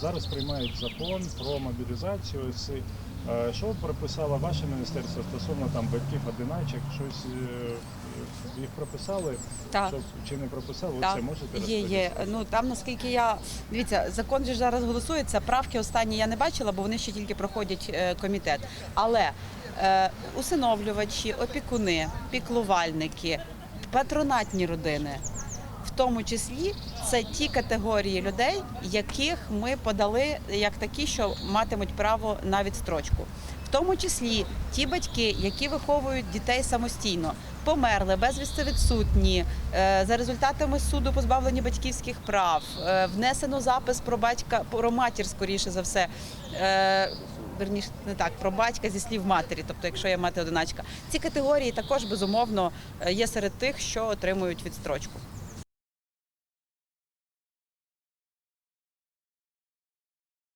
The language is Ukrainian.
зараз приймають закон про мобілізацію. Е, Що прописало ваше міністерство стосовно там батьків одиначок? Щось е, їх прописали? Так. Що, чи не прописали? Так, це можете є, є. Ну там наскільки я дивіться, закон же зараз голосується. Правки останні я не бачила, бо вони ще тільки проходять е, комітет. Але е, усиновлювачі, опікуни, піклувальники, патронатні родини. Тому числі це ті категорії людей, яких ми подали як такі, що матимуть право на відстрочку. В тому числі ті батьки, які виховують дітей самостійно, померли, безвісти відсутні, е, за результатами суду позбавлені батьківських прав, е, внесено запис про батька, про матір, скоріше за все. е, Верніше не так про батька зі слів матері, тобто, якщо є мати одиначка, ці категорії також безумовно є серед тих, що отримують відстрочку.